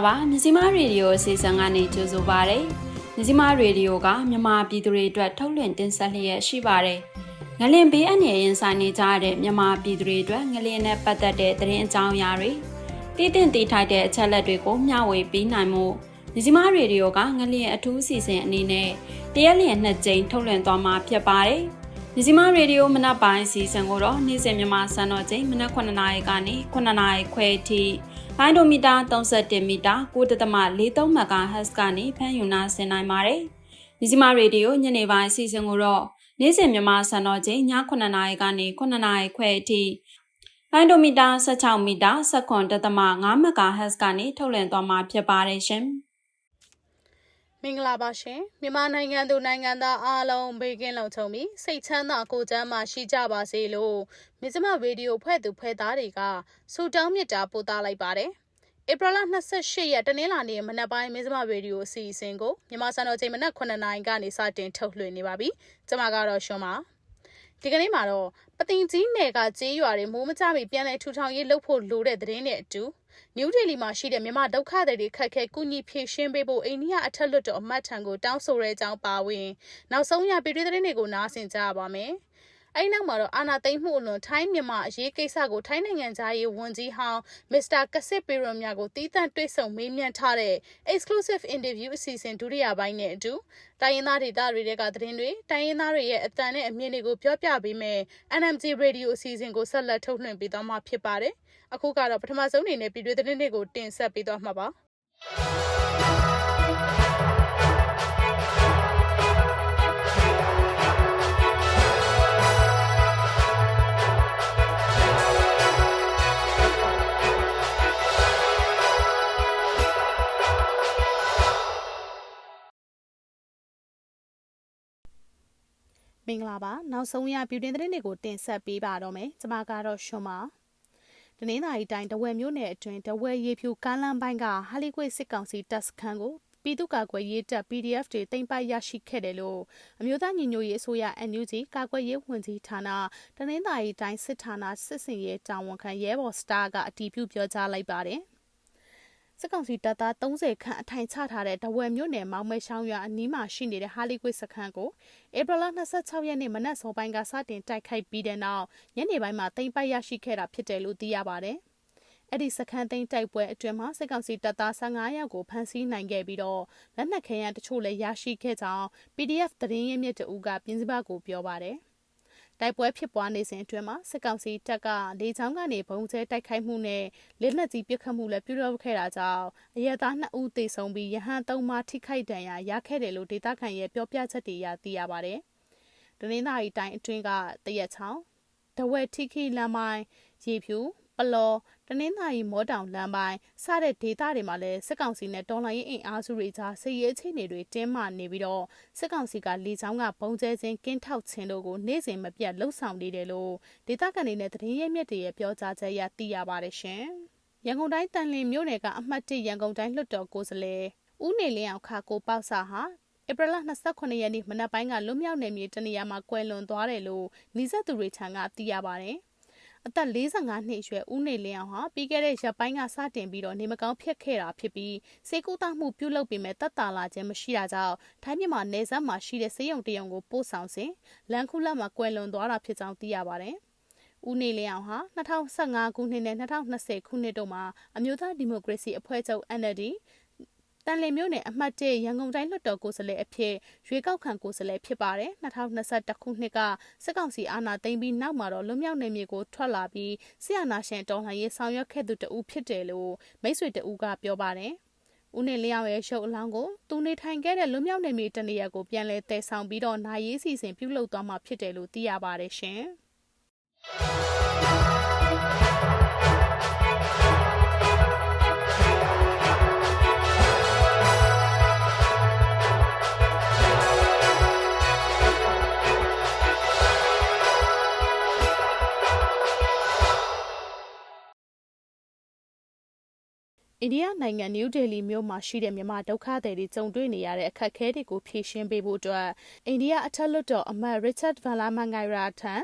မင်္ဂလာပါမြစီမရေဒီယိုအစီအစဉ်ကနေကြိုဆိုပါရစေမြစီမရေဒီယိုကမြန်မာပြည်သူတွေအတွက်ထုတ်လွှင့်တင်ဆက်လျက်ရှိပါတယ်ငလင်ဘေးအန္တရာယ်ရင်ဆိုင်နေကြရတဲ့မြန်မာပြည်သူတွေအတွက်ငလင်နဲ့ပတ်သက်တဲ့သတင်းအကြောင်းအရာတွေတည်တင့်တည်ထိုက်တဲ့အချက်လက်တွေကိုမျှဝေပေးနိုင်မှုမြစီမရေဒီယိုကငလင်အထူးအစီအစဉ်အနေနဲ့တရက်လျင်နှစ်ကြိမ်ထုတ်လွှင့်သွားမှာဖြစ်ပါတယ်မြစီမရေဒီယိုမနက်ပိုင်းအစီအစဉ်ကိုတော့နေ့စဉ်မြန်မာစံတော်ချိန်မနက်9:00နာရီကနေ9:00နာရီခွဲအထိ လိုင်းဒိုမီတာ31မီတာ9.43 MHz ကနေဖမ်းယူနာဆင်နိုင်ပါတယ်။မြစီမရေဒီယိုညနေပိုင်းအစီအစဉ်ကိုတော့နေ့စဉ်မြန်မာစံတော်ချိန်ည9:00နာရီကနေ9:00နာရီခွဲအထိလိုင်းဒိုမီတာ16မီတာ7.5 MHz ကနေထုတ်လွှင့်သွားမှာဖြစ်ပါတယ်ရှင်။ မင်္ဂလာပါရှင်မြန်မာနိုင်ငံသူနိုင်ငံသားအားလုံးဘေးကင်းလုံခြုံပြီးစိတ်ချမ်းသာကိုယ်ကျန်းမာရှိကြပါစေလို့မြစ်စမရေဒီယိုဖွဲ့သူဖွဲ့သားတွေကဆုတောင်းမေတ္တာပို့သလိုက်ပါတယ်ဧပြီလ28ရက်တနင်္လာနေ့မနက်ပိုင်းမြစ်စမရေဒီယိုအစီအစဉ်ကိုမြန်မာစံတော်ချိန်မနက်9:00နာရီကနေစတင်ထုတ်လွှင့်နေပါပြီကျွန်မကတော့ရှင်ပါဒီကနေ့မှာတော့ပတင်ကြီးနယ်ကကြေးရွာတွေမိုးမကြမီပြန်လည်ထူထောင်ရေးလုပ်ဖို့လိုတဲ့သတင်းနဲ့အတူ နယူးဒေလီမှာရှိတဲ့မြန်မာဒုက္ခသည်တွေခက်ခဲကူညီဖြည့်ရှင်းပေးဖို့အိန္ဒိယအထက်လွှတ်တော်အမတ်ထံကိုတောင်းဆိုတဲ့အကြောင်းပါဝင် နောက်ဆုံးရပြည်တွင်းသတင်းတွေကိုနားဆင်ကြပါမယ်။ အဲဒီနောက်မှာတော့အာနာသိမ့်မှုအလွန်ထိုင်းမြန်မာအရေးကိစ္စကိုထိုင်းနိုင်ငံသားရေးဝန်ကြီးဟောင်းမစ္စတာကစစ်ပေရွန်မြကိုတီးတန့်တွေ့ဆုံမေးမြန်းထားတဲ့ exclusive interview အစီအစဉ်ဒုတိယပိုင်းနဲ့အတူတိုင်းရင်းသားဒေသတွေကသတင်းတွေတိုင်းရင်းသားတွေရဲ့အတန်နဲ့အမြင်တွေကိုပြောပြပေးမယ် NMG Radio အစီအစဉ်ကိုဆက်လက်ထုတ်လွှင့်ပေးသွားမှာဖြစ်ပါတယ်။အခုကတော့ပထမဆုံးအနေနဲ့ပြည်တွင်းသတင်းတွေကိုတင်ဆက်ပေးသွားမှာပါ။ င်္ဂလာပါနောက်ဆုံးရပြည်တွင်သတင်းတွေကိုတင်ဆက်ပေးပါတော့မယ်ကျွန်မကတော့ရှွန်ပါတနင်္သာရီတိုင်းတဝယ်မြို့နယ်အတွင်းတဝယ်ရေဖြူကားလမ်းပိုင်းကဟာလီကွေစစ်ကောင်စီတပ်စခန်းကိုပြည်သူ့ကာကွယ်ရေးတပ် PDF တွေတင်ပိုက်ရရှိခဲ့တယ်လို့အမျိုးသားညီညွတ်ရေးအစိုးရ NUG ကာကွယ်ရေးဝန်ကြီးဌာနတနင်္သာရီတိုင်းစစ်ဌာနစစ်စင်ရေးတာဝန်ခံရဲဘော်စတာကအတည်ပြုပြောကြားလိုက်ပါတယ်။ စစ်ကောင်စီတပ်သား30ခန့်အထိုင်ချထားတဲ့တဝယ်မြို့နယ်မောင်မဲရှောင်းရွာအနီးမှာရှိနေတဲ့ဟာလီကွေစခန်းကိုဧပြီလ26ရက်နေ့မနက်စောပိုင်းကစတင်တိုက်ခိုက်ပြီးတဲ့နောက်ညနေပိုင်းမှာတိမ့်ပိုက်ရရှိခဲ့တာဖြစ်တယ်လို့သိရပါတယ်။အဲ့ဒီစခန်းသိမ်းတိုက်ပွဲအတွင်းမှာစစ်ကောင်စီတပ်သား15ယောက်ကိုဖမ်းဆီးနိုင်ခဲ့ပြီးတော့လက်နက်ခဲယမ်းတချို့လည်းရရှိခဲ့ကြောင်း PDF သတင်းရင်းမြစ်တအူးကပြင်စပကိုပြောပါတယ်။ တိုက်ပွဲဖြစ်ပွားနေစဉ်အတွင်းမှာစစ်ကောင်စီတပ်ကလေကြောင်းကနေဘုံကျဲတိုက်ခိုက်မှုနဲ့လက်နက်ကြီးပစ်ခတ်မှုလည်းပြုလုပ်ခဲ့တာကြောင့်အရဲသား2ဦးသေဆုံးပြီးရဟန်း3ပါးထိခိုက်ဒဏ်ရာရခဲ့တယ်လို့ဒေသခံရဲ့ပြောပြချက်တွေအရသိရပါတယ်။ဒနင်္သာရီတိုင်းအတွင်းကတရက်ချောင်းတဝက်ထိခိလမ်းမိုင်းရေဖြူ ပလော်တနင်္သာရီမောတောင်လမ်းပိုင်းစတဲ့ဒေသတွေမှာလည်းစစ်ကောင်စီနဲ့တော်လှန်ရေးအင်အားစုတွေကြားစစ်ရေးအခြေအနေတွေတင်းမာနေပြီးတော့စစ်ကောင်စီကလေကြောင်းကပုံကျဲခြင်းကင်းထောက်ခြင်းတို့ကိုနေ့စဉ်မပြတ်လှုပ်ဆောင်နေတယ်လို့ဒေသခံတွေနဲ့သတင်းရင်းမြစ်တွေရဲ့ပြောကြားချက်အရသိရပါတယ်ရှင်။ရန်ကုန်တိုင်းတန်လင်းမြို့နယ်ကအမှတ်၁ရန်ကုန်တိုင်းလွှတ်တော်ကိုယ်စားလှယ်ဦးနေလင်းအောင်ခါကိုပေါက်စာဟာဧပြီလ29ရက်နေ့မနက်ပိုင်းကလွတ်မြောက်နေမြေတနေရာမှာကွယ်လွန်သွားတယ်လို့နှိစက်သူတွေထံကသိရပါတယ်။ အသက်45နှစ်အရွယ်ဦးနေလင်းအောင်ဟာပြီးခဲ့တဲ့ရက်ပိုင်းကစတင်ပြီးတော့နေမကောင်းဖြစ်ခဲ့တာဖြစ်ပြီးစေကူတာမှုပြုလုပ်ပေမဲ့တတ်တာလာခြင်းမရှိတာကြောင့်ထိုင်းမြန်မာနယ်စပ်မှာရှိတဲ့စေယုံတယုံကိုပို့ဆောင်စဉ်လန်ခုလက်မှာကွယ်လွန်သွားတာဖြစ်ကြောင်းသိရပါတယ်။ဦးနေလင်းအောင်ဟာ2015ခုနှစ်နဲ့2020ခုနှစ်တို့မှာအမျိုးသားဒီမိုကရေစီအဖွဲ့ချုပ် NLD တန်လင်မြို့နယ်အမှတ်၁ရန်ကုန်တိုင်းလွှတ်တော်ကိုယ်စားလှယ်အဖြစ်ရွေးကောက်ခံကိုယ်စားလှယ်ဖြစ်ပါတယ်2021ခုနှစ်ကစစ်ကောင်စီအာဏာသိမ်းပြီးနောက်မှာတော့လွတ်မြောက်နေမြေကိုထွက်လာပြီးဆီယနာရှင်တော်လှန်ရေးဆောင်ရွက်ခဲ့သူတဦးဖြစ်တယ်လို့မိတ်ဆွေတဦးကပြောပါတယ်ဦးနေလျောင်ရဲ့ရှုပ်အလောင်းကိုသူနေထိုင်ခဲ့တဲ့လွတ်မြောက်နေမြေတနေရာကိုပြန်လဲတည်ဆောင်ပြီးတော့နိုင်ရေးစီစဉ်ပြုလုပ်သွားမှာဖြစ်တယ်လို့သိရပါတယ်ရှင် အိန္ဒိယနိုင်ငံနယူးဒေလီမြို့မှာရှိတဲ့မြန်မာဒုက္ခသည်တွေကြုံတွေ့နေရတဲ့အခက်အခဲတွေကိုဖြေရှင်းပေးဖို့အတွက်အိန္ဒိယအထက်လွှတ်တော်အမတ် Richard Valamangaira ထံ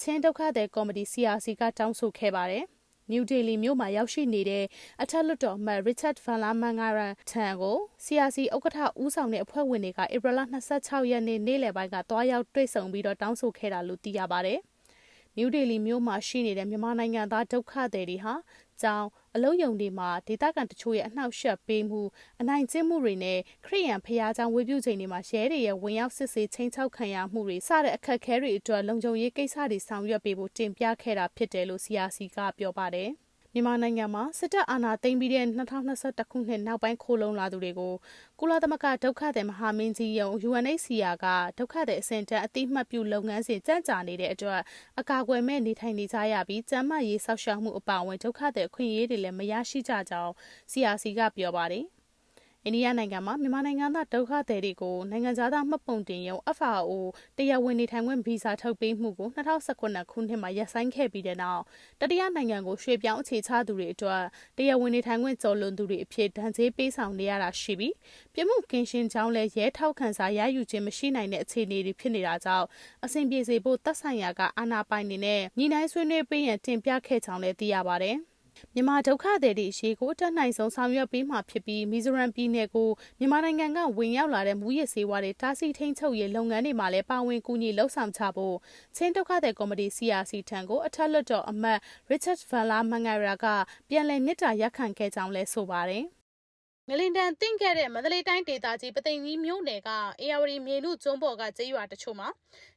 ချင်းဒုက္ခသည်ကော်မတီ CRC ကတောင်းဆိုခဲ့ပါတယ်။နယူးဒေလီမြို့မှာရောက်ရှိနေတဲ့အထက်လွှတ်တော်အမတ် Richard Van La Mangara ထံကို CRC ဥက္ကဋ္ဌဦးဆောင်တဲ့အဖွဲ့ဝင်တွေကဧပြီလ26ရက်နေ့နေ့လယ်ပိုင်းကတွားရောက်တွေ့ဆုံပြီးတော့တောင်းဆိုခဲ့တာလို့သိရပါတယ်။နယူးဒေလီမြို့မှာရှိနေတဲ့မြန်မာနိုင်ငံသားဒုက္ခသည်တွေဟာကျောင်း အလုံးယုံတွေမှာဒေသခံတချို့ရဲ့အနှောက်အယှက်ပေးမှုအနိုင်ကျင့်မှုတွေနဲ့ခရိယန်ဖျားချောင်းဝေပြူချိန်တွေမှာရဲတွေရဲ့ဝင်ရောက်စစ်ဆေးချင်းချောက်ခံရမှုတွေစတဲ့အခက်အခဲတွေအတွက်လုံခြုံရေးကိစ္စတွေဆောင်ရွက်ပေးဖို့တင်ပြခဲ့တာဖြစ်တယ်လို့ CRC ကပြောပါတယ်။ မြန်မာနိုင်ငံမှာစစ်တပ်အာဏာသိမ်းပြီးတဲ့2021ခုနှစ်နောက်ပိုင်းခိုးလုံလာသူတွေကိုကုလသမဂ္ဂဒုက္ခသည်မဟာမင်းကြီးယုံ UNHCR ကဒုက္ခသည်အစင်တန်းအတိမတ်ပြုလုပ်ငန်းစဉ်ကြံ့ကြာနေတဲ့အတွက်အကာအကွယ်မဲ့နေထိုင်နေကြရပြီးကျန်းမာရေးဆောက်ရှောက်မှုအပါအဝင်ဒုက္ခသည်အခွင့်အရေးတွေလည်းမရရှိကြကြောင်း CRC ကပြောပါတယ်။ အိန္ဒိယနိုင်ငံမှာမြန်မာနိုင်ငံသားဒုက္ခသည်တွေကိုနိုင်ငံသားမှတ်ပုံတင်ရုံ FRO တရားဝင်နေထိုင်ခွင့်ဗီဇာထုတ်ပေးမှုကို2019ခုနှစ်မှာရပ်ဆိုင်းခဲ့ပြီးတဲ့နောက်တတိယနိုင်ငံကိုရွှေ့ပြောင်းအခြေချသူတွေအတွက်တရားဝင်နေထိုင်ခွင့်ကျော်လွန်သူတွေအဖြစ်ဒဏ်ကြေးပေးဆောင်နေရတာရှိပြီးပြမှုကင်းရှင်းကြောင်းလည်းရဲထောက်ခံစာရယူခြင်းမရှိနိုင်တဲ့အခြေအနေတွေဖြစ်နေတာကြောင့်အဆင်ပြေစေဖို့တပ်ဆိုင်ရာကအာဏာပိုင်နေနဲ့ညီနိုင်ဆွေးနွေးပေးရန်တင်ပြခဲ့ကြောင်းလည်းသိရပါတယ်။ မြန်မာဒုက္ခသည်တွေရှိကိုတက်နိုင်ဆုံးဆောင်ရွက်ပေးမှာဖြစ်ပြီးမီဇိုရမ်ပြည်နယ်ကိုမြန်မာနိုင်ငံကဝင်ရောက်လာတဲ့မူရစ်ဆေးဝါးတွေတားဆီးထိန်ချုပ်ရေးလုပ်ငန်းတွေမှာလည်းပါဝင်ကူညီလှုပ်ဆောင်ချဖို့ချင်းဒုက္ခသည်ကော်မတီ CRC ထံကိုအထက်လွှတ်တော်အမတ် Richard Van La Mangara ကပြန်လည်မြစ်တာရက်ခံခဲ့ကြောင်းလည်းဆိုပါတယ် ငလင်တန်တင့်ခဲ့တဲ့မန္တလေးတိုင်းဒေသကြီးပသိမ်ကြီးမြို့နယ်ကအေယာဝတီမြေနုကျွန်းပေါ်ကကျေးရွာတချို့မှာ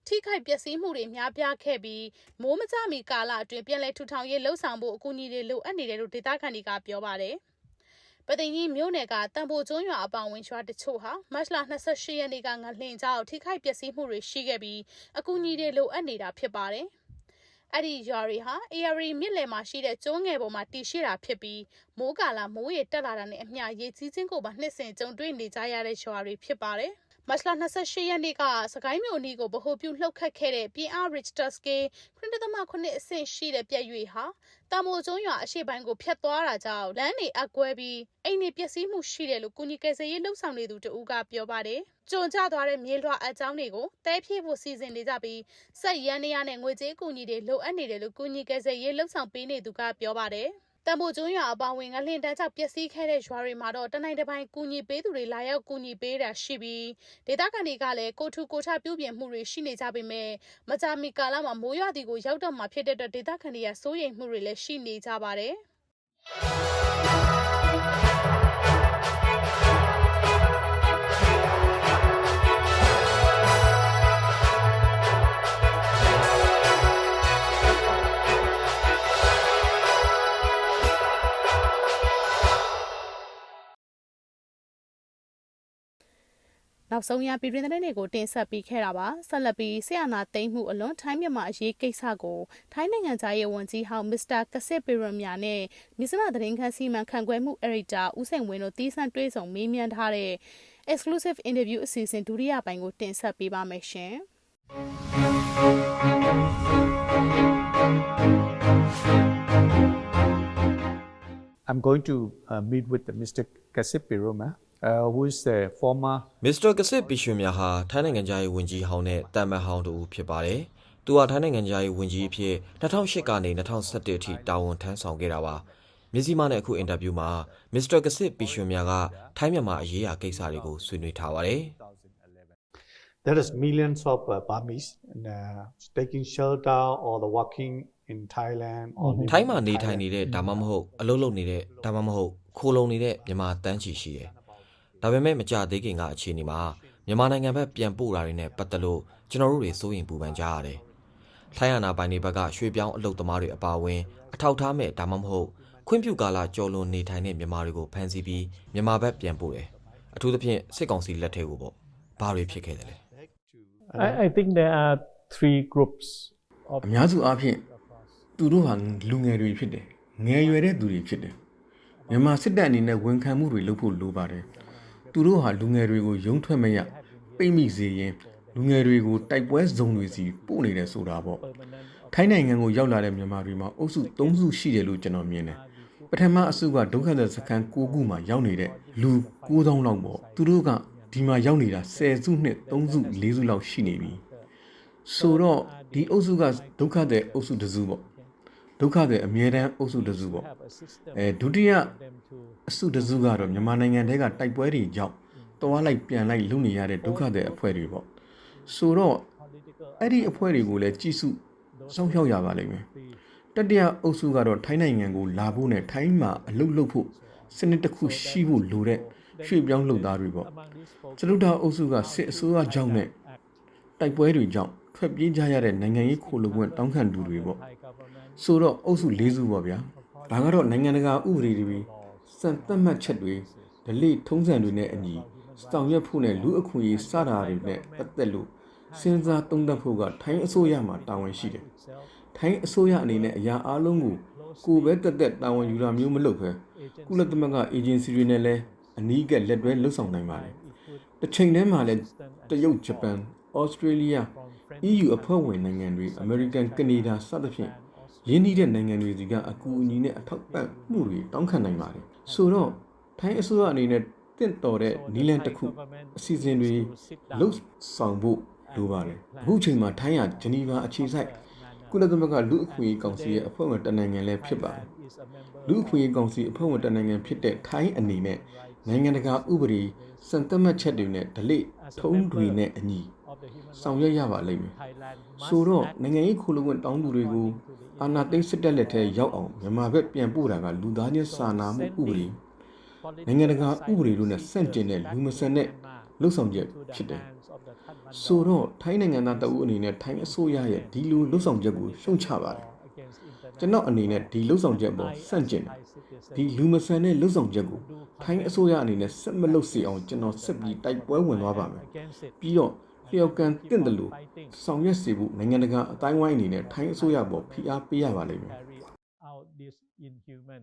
ထိခိုက်ပျက်စီးမှုတွေများပြားခဲ့ပြီးမိုးမကြမီကာလအတွင်းပြည်လဲထူထောင်ရေးလှုပ်ဆောင်ဖို့အကူအညီတွေလိုအပ်နေတယ်လို့ဒေသခံတွေကပြောပါတယ်။ပသိမ်ကြီးမြို့နယ်ကတံပိုကျွန်းရွာအပောင်ဝင်ရွာတချို့ဟာမတ်လ28ရက်နေ့ကငလင်ကြောက်ထိခိုက်ပျက်စီးမှုတွေရှိခဲ့ပြီးအကူအညီတွေလိုအပ်နေတာဖြစ်ပါတယ်။ အဲ့ဒီရွာတွေဟာ ARI မြစ်လယ်မှာရှိတဲ့ကျုံးငယ်ပေါ်မှာတည်ရှိတာဖြစ်ပြီးမိုးကာလမိုးရေတက်လာတာနဲ့အမျှရေကြီးခြင်းကိုပါနှစ်ဆင်ကြုံတွေ့နေကြရတဲ့ရွာတွေဖြစ်ပါတယ်။ မတ်လ28ရက်နေ့ကစကိုင်းမြို့အနီးကိုဗဟိုပြုလှုပ်ခတ်ခဲ့တဲ့ပြင်းအား Richter scale 9.9အဆင့်ရှိတဲ့ပြက်ရွေဟာတာမိုကျွန်းရွာအရှိပိုင်းကိုဖျက်သွားတာကြောင့်လမ်းတွေအကွဲပြီးအိမ်တွေပျက်စီးမှုရှိတယ်လို့ကုညီကယ်ဆယ်ရေးလှုပ်ဆောင်နေသူတဦးကပြောပါတယ်။ကြုံကျသွားတဲ့မြေလွှာအကြောင်းတွေကိုတဲဖြည့်ဖို့စီစဉ်နေကြပြီးစက်ရန်နေရနဲ့ငွေကြေးကူညီတွေလိုအပ်နေတယ်လို့ကုညီကယ်ဆယ်ရေးလှုပ်ဆောင်ပေးနေသူကပြောပါတယ်။ တံပိုကျွန်းရွာအပေါဝင်ငလင်တန်းကြောင့်ပျက်စီးခဲ့တဲ့ရွာတွေမှာတော့တနိုင်တစ်ပိုင်းကူညီပေးသူတွေလာရောက်ကူညီပေးတာရှိပြီးဒေသခံတွေကလည်းကိုထူကိုထပြုပြင်မှုတွေရှိနေကြပေမဲ့မကြာမီကာလမှာမိုးရွာတီကိုရောက်တော့မှဖြစ်တဲ့အတွက်ဒေသခံတွေကစိုးရိမ်မှုတွေလည်းရှိနေကြပါတယ် နောက်ဆုံးရပြည်တွင်းသတင်းတွေကိုတင်ဆက်ပေးခဲ့တာပါဆက်လက်ပြီးဆီယနာသိမ်းမှုအလွန်ထိုင်းမြန်မာအရေးကိစ္စကိုထိုင်းနိုင်ငံသားရေးဝန်ကြီးဟောင်းမစ္စတာကစစ်ပေရမြာနဲ့မြစမသတင်းခန်းစီမံခန့်ခွဲမှုအရိတာဦးစိန်ဝင်းတို့တီးဆန်းတွဲဆောင်မေးမြန်းထားတဲ့ exclusive interview အစီအစဉ်ဒုတိယပိုင်းကိုတင်ဆက်ပေးပါမယ်ရှင် I'm going to uh, meet with the Mr. Kasip Piroma, uh, who is the former မစ္စတာကစစ်ပီရွှေမြာဟာထိုင်းနိုင်ငံသားရေးဝန်ကြီးဟောင်းနဲ့တာမန်ဟောင်းတူဖြစ်ပါတယ်။သူဟာထိုင်းနိုင်ငံသားရေးဝန်ကြီးအဖြစ်2008ကနေ2017အထိတာဝန်ထမ်းဆောင်ခဲ့တာပါ။မြစည်းမနဲ့အခုအင်တာဗျူးမှာမစ္စတာကစစ်ပီရွှေမြာကထိုင်းမြန်မာအရေးအကိစ္စတွေကိုဆွေးနွေးထားပါတယ်။ there is millions of uh, Burmese and, uh, taking shelter or the working in Thailand or ထိုင်းမှာနေထိုင်နေတဲ့ဒါမှမဟုတ်အလုပ်လုပ်နေတဲ့ဒါမှမဟုတ်ခိုးလုံနေတဲ့မြန်မာတန်းချီရှိတယ်။ ဒါပေမဲ့မကြသေးခင်ကအခြေအနေမှာမြန်မာနိုင်ငံဘက်ပြန်ပို့တာတွေနဲ့ပတ်သက်လို့ကျွန်တော်တို့တွေစိုးရင်ပူပန်ကြရတယ်။ထိုင်းအာဏာပိုင်တွေဘက်ကရွှေပြောင်းအလုပ်သမားတွေအပါအဝင်အထောက်ထားမဲ့ဒါမှမဟုတ်ခွင့်ပြုကာလကြော်လွန်နေထိုင်တဲ့မြန်မာတွေကိုဖမ်းဆီးပြီးမြန်မာဘက်ပြန်ပို့တယ်။အထူးသဖြင့်စစ်ကောင်စီလက်ထဲကိုပေါ့။ဘာတွေဖြစ်ခဲ့တယ်လဲ။ I, I think there are three groups of အများစုအားဖြင့်သူတို့ဟာလူငယ်တွေဖြစ်တယ်ငယ်ရွယ်တဲ့သူတွေဖြစ်တယ်မြန်မာစစ်တပ်အနေနဲ့ဝန်ခံမှုတွေလုပ်ဖို့လိုပါတယ် သူတို့ဟာလူငယ်တွေကိုယုံထွက်မရပိတ်မိစေရင်လူငယ်တွေကိုတိုက်ပွဲဇုံတွေစီပို့နေတယ်ဆိုတာပေါ့ထိုင်းနိုင်ငံကိုရောက်လာတဲ့မြန်မာတွေမှာအုပ်စု၃စုရှိတယ်လို့ကျွန်တော်မြင်တယ်ပထမအစုကဒုက္ခသည်စခန်း၉ခုမှာရောက်နေတဲ့လူ9000လောက်ပေါ့သူတို့ကဒီမှာရောက်နေတာ10စုနှစ်3စု4စုလောက်ရှိနေပြီဆိုတော့ဒီအုပ်စုကဒုက္ခသည်အုပ်စုတစ်စုပေါ့ ဒုက္ခတွေအမြဲတမ်းအုပ်စုတစ်စုပေါ့အဲဒုတိယအစုတစ်စုကတော့မြန်မာနိုင်ငံတဲကတိုက်ပွဲတွေကြောင့်တွားလိုက်ပြန်လိုက်လုပ်နေရတဲ့ဒုက္ခတွေအဖွဲ့တွေပေါ့ဆိုတော့အဲ့ဒီအဖွဲ့တွေကိုလည်းကြည့်စုစောင့်ရှောက်ရပါလိမ့်မယ်တတိယအုပ်စုကတော့ထိုင်းနိုင်ငံကိုလာဖို့နဲ့ထိုင်းမှာအလုပ်လုပ်ဖို့စနစ်တစ်ခုရှိဖို့လိုတဲ့ရွှေ့ပြောင်းလုပ်သားတွေပေါ့စလုဒ္ဓအုပ်စုကစစ်အစိုးရကြောင့်နဲ့တိုက်ပွဲတွေကြောင့်ထွက်ပြေးကြရတဲ့နိုင်ငံရေးခိုလုံခွင့်တောင်းခံသူတွေပေါ့ ဆိုတော့အုပ်စု၄စုပေါ့ဗျာဒါကတော့နိုင်ငံတကာဥပဒေတွေစံသတ်မှတ်ချက်တွေဒလိထုံးစံတွေနဲ့အညီစောင့်ရွက်ဖို့နဲ့လူအခွင့်အရေးစတာတွေနဲ့ပတ်သက်လို့စဉ်းစားသုံးသပ်ဖို့ကထိုင်းအစိုးရမှာတာဝန်ရှိတယ်ထိုင်းအစိုးရအနေနဲ့အရာအလုံးကိုကိုယ်ပဲတက်တက်တာဝန်ယူတာမျိုးမလုပ်ဘဲကုလသမဂ္ဂအေဂျင်စီတွေနဲ့လည်းအနီးကပ်လက်တွဲလှုပ်ဆောင်နိုင်ပါတယ်တစ်ချိန်တည်းမှာလည်းတရုတ်ဂျပန်ဩစတြေးလျ EU အဖွဲ့ဝင်နိုင်ငံတွေအမေရိကန်ကနေဒါစသဖြင့် ရင်းနှီးတဲ့နိုင်ငံတွေစီကအကူအညီနဲ့အထောက်ပံ့မှုတွေတောင်းခံနိုင်ပါတယ်ဆိုတော့ထိုင်းအစိုးရအနေနဲ့တင့်တော်တဲ့နီလန်တစ်ခုအစီအစဉ်တွေလှုပ်ဆောင်ဖို့လိုပါတယ်အခုချိန်မှာထိုင်းရဂျနီဗာအခြေစိုက်ကုလသမဂ္ဂလူအခွင့်အရေးကောင်စီရဲ့အဖွဲ့ဝင်တနိုင်ငံလည်းဖြစ်ပါတယ်လူအခွင့်အရေးကောင်စီအဖွဲ့ဝင်တနိုင်ငံဖြစ်တဲ့ထိုင်းအနေနဲ့နိုင်ငံတကာဥပဒေစံသတ်မှတ်ချက်တွေနဲ့ဒလိထုံးတွေနဲ့အညီဆောင်ရွက်ရပါလိမ့်မယ်ဆိုတော့နိုင်ငံရေးခိုးလုံခွင့်တောင်းသူတွေကို အာဏာသိမ်းစစ်တပ်လက်ထဲရောက်အောင်မြန်မာဘက်ပြန်ပို့တာကလူသားချင်းစာနာမှုဥပဒေနိုင်ငံတကာဥပဒေတို့နဲ့ဆန့်ကျင်တဲ့လူမဆန်တဲ့လှုပ်ဆောင်ချက်ဖြစ်တယ်။ဆိုတော့ထိုင်းနိုင်ငံသားတအုပ်အနေနဲ့ထိုင်းအစိုးရရဲ့ဒီလိုလှုပ်ဆောင်ချက်ကိုရှုံချပါတယ်။ကျွန်တော်အနေနဲ့ဒီလှုပ်ဆောင်ချက်ပေါ်ဆန့်ကျင်တယ်။ဒီလူမဆန်တဲ့လှုပ်ဆောင်ချက်ကိုထိုင်းအစိုးရအနေနဲ့ဆက်မလုပ်စေအောင်ကျွန်တော်ဆက်ပြီးတိုက်ပွဲဝင်သွားပါမယ်။ပြီးတော့ လျှောက်ကန်တင့်တယ်လို့ဆောင်ရွက်စေဖို့နိုင်ငံတကာအတိုင်းဝိုင်းအနေနဲ့ထိုင်းအစိုးရပေါ်ဖိအားပေးရပါလိမ့်မယ် out this inhuman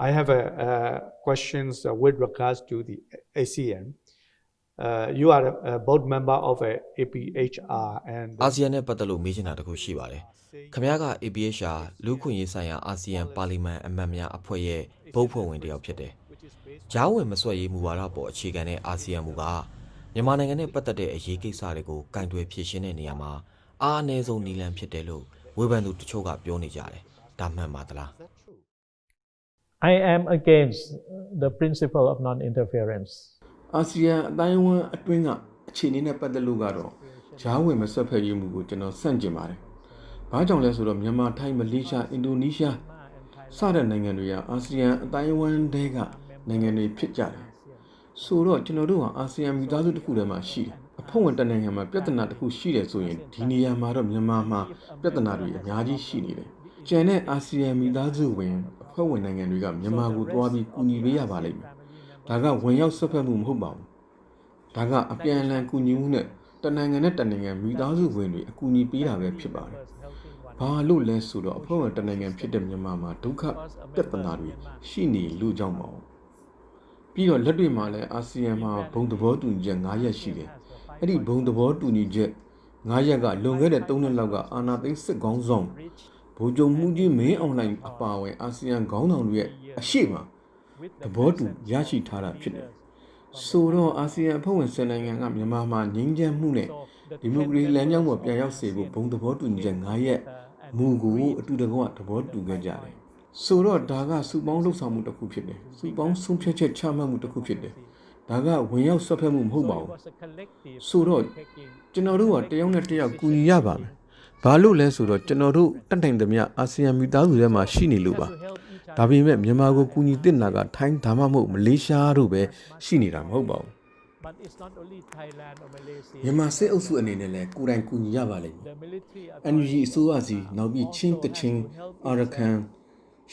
I have a, uh, questions uh, with regards to the ASEAN. Uh, you are a, a board member of a APHR and အာဆီယံနဲ့ပတ်သက်လို့မေးချင်တာတစ်ခုရှိပါတယ်။ခမ ्या က APHR လူ့ခွင့်ရေးဆိုင်ရာအာဆီယံပါလီမန်အမတ်များအဖွဲ့ရဲ့ဘုတ်ဖွဲ့ဝင်တစ်ယောက်ဖြစ်တယ်။ဂျားဝင်မဆွဲရေးမူဝါဒပေါ်အခြေခံတဲ့အာဆီယံမူက မြန်မာနိုင်ငံနဲ့ပတ်သက်တဲ့အရေးကိစ္စတွေကိုကင်တွယ်ဖြေရှင်းတဲ့နေရာမှာအားအနည်းဆုံးနည်းလမ်းဖြစ်တယ်လို့ဝေဖန်သူတချို့ကပြောနေကြတယ်။ဒါမှန်ပါသလား။ I am against the principle of non-interference. အာဆီယံအတိုင်းအဝန်းအတွင်းကအခြေအနေနဲ့ပတ်သက်လို့ကတော့ဂျားဝင်မဆက်ဖက်ရေးမှုကိုကျွန်တော်စန့်ကျင်ပါတယ်။ဘာကြောင့်လဲဆိုတော့မြန်မာထိုင်းမလေးရှားအင်ဒိုနီးရှားစတဲ့နိုင်ငံတွေကအာဆီယံအတိုင်းအဝန်းတဲကနိုင်ငံတွေဖြစ်ကြတယ်။ ဆိုတော့ကျွန်တော်တို့ဟာအာဆီယံမိသားစုတစ်ခုထဲမှာရှိတယ်။အဖွဲ့ဝင်တစ်နိုင်ငံမှာပြဿနာတစ်ခုရှိတယ်ဆိုရင်ဒီနေရာမှာတော့မြန်မာမှာပြဿနာတွေအများကြီးရှိနေတယ်။ကျန်တဲ့အာဆီယံမိသားစုဝင်အဖွဲ့ဝင်နိုင်ငံတွေကမြန်မာကိုတွားပြီးကူညီပေးရပါလိမ့်မယ်။ဒါကဝင်ရောက်ဆွတ်ဖက်မှုမဟုတ်ပါဘူး။ဒါကအပြန်အလှန်ကူညီမှုနဲ့တနိုင်ငံနဲ့တနိုင်ငံမိသားစုဝင်တွေအကူအညီပေးတာပဲဖြစ်ပါတယ်။ဘာလို့လဲဆိုတော့အဖွဲ့ဝင်တနိုင်ငံဖြစ်တဲ့မြန်မာမှာဒုက္ခပြဿနာတွေရှိနေလို့ကြောင့်ပါဘူး။ ပြီးတော့လက်တွေ့မှာလည်းအာဆီယံမှာဘုံသဘောတူညီချက်9ရက်ရှိတယ်။အဲ့ဒီဘုံသဘောတူညီချက်9ရက်ကလွန်ခဲ့တဲ့3နှစ်လောက်ကအာဏာသိမ်းစစ်ကောင်းဆောင်ဗိုလ်ချုပ်မှုကြီးမင်းအွန်လိုင်းအပါအဝင်အာဆီယံခေါင်းဆောင်တွေရဲ့အရှိမသဘောတူရရှိထားတာဖြစ်တယ်။ဆိုတော့အာဆီယံအဖွဲ့ဝင်10နိုင်ငံကမြန်မာမှာငြိမ်းချမ်းမှုနဲ့ဒီမိုကရေစီလမ်းကြောင်းပေါ်ပြန်ရောက်စေဖို့ဘုံသဘောတူညီချက်9ရက်မူကိုအတူတကွသဘောတူခဲ့ကြတယ်။ ဆိုတော့ဒါကစုပေါင်းလှုပ်ဆောင်မှုတစ်ခုဖြစ်တယ်။စုပေါင်းဆုံးဖြတ်ချက်ချမှတ်မှုတစ်ခုဖြစ်တယ်။ဒါကဝင်ရောက်ဆွတ်ဖက်မှုမဟုတ်ပါဘူးဆိုတော့ကျွန်တော်တို့ကတယောက်နဲ့တယောက်ကူညီရပါမယ်။ဘာလို့လဲဆိုတော့ကျွန်တော်တို့တတ်နိုင်သမျှအာဆီယံမိသားစုထဲမှာရှိနေလို့ပါ။ဒါပေမဲ့မြန်မာကိုကူညီတင်တာကထိုင်းဒါမှမဟုတ်မလေးရှားတို့ပဲရှိနေတာမဟုတ်ပါဘူး But it's not only Thailand or Malaysia. ။မြန်မာစစ်အုပ်စုအနေနဲ့လည်းကိုယ်တိုင်ကူညီရပါလိမ့်မယ် The military ။ NUG အစိုးရစီနောက်ပြီးချင်းကချင်းအာရကန်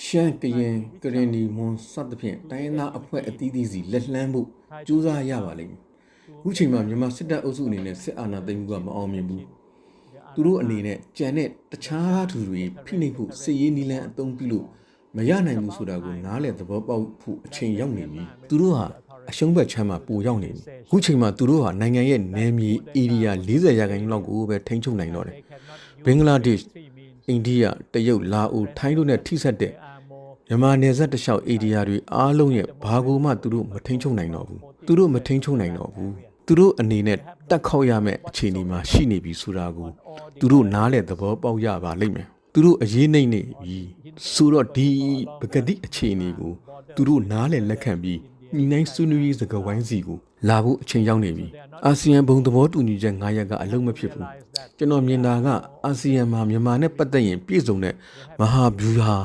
ရှမ်းကရင်ကရင်နီမွန်စသဖြင့်တိုင်းရင်းသားအဖွဲ့အသီးသီးစီလက်လှမ်းဖို့ကြိုးစားရပါလိမ့်မယ်။အခုချိန်မှာမြန်မာစစ်တပ်အုပ်စုအနေနဲ့စစ်အာဏာသိမ်းမှုကမအောင်မြင်ဘူး။သူတို့အနေနဲ့ကြံတဲ့တခြားသူတွေဖိနှိပ်ဖို့စစ်ရေးနီလန်အသုံးပြုလို့မရနိုင်ဘူးဆိုတာကိုနားလည်သဘောပေါက်ဖို့အချိန်ရောက်နေပြီသူတို့ဟာအရှုံးဘက်ချမ်းမှာပိုရောက်နေပြီအခုချိန်မှာသူတို့ဟာနိုင်ငံရဲ့နယ်မြေဧရိယာ40ရာခိုင်နှုန်းလောက်ကိုပဲထိန်းချုပ်နိုင်တော့တယ်ဘင်္ဂလားဒေ့ရှ်အိန္ဒိယတရုတ်လာအိုထိုင်းတို့နဲ့ထိစပ်တဲ့ မြန်မာနယ်စပ်တစ်လျှောက်ဧရိယာတွေအားလုံးရဲ့ဘာကိုမှသူတို့မထိန်းချုပ်နိုင်တော့ဘူးသူတို့မထိန်းချုပ်နိုင်တော့ဘူးသူတို့အနေနဲ့တက်ခောက်ရမယ့်အခြေအနေမှာရှိနေပြီဆိုတာကိုသူတို့နားလည်သဘောပေါက်ရပါလိမ့်မယ်သူတို့အရေးနှိမ့်နေပြီဆိုတော့ဒီပကတိအခြေအနေကိုသူတို့နားလည်လက်ခံပြီးညီနိုင်ဆွေးနွေးရေးစကားဝိုင်းစီကိုလာဖို့အချိန်ရောက်နေပြီအာဆီယံဘုံသဘောတူညီချက်9ရပ်ကအလုံးမဖြစ်ဘူးကျွန်တော်မြင်တာကအာဆီယံမှာမြန်မာနဲ့ပတ်သက်ရင်ပြည့်စုံတဲ့မဟာဗျူဟာ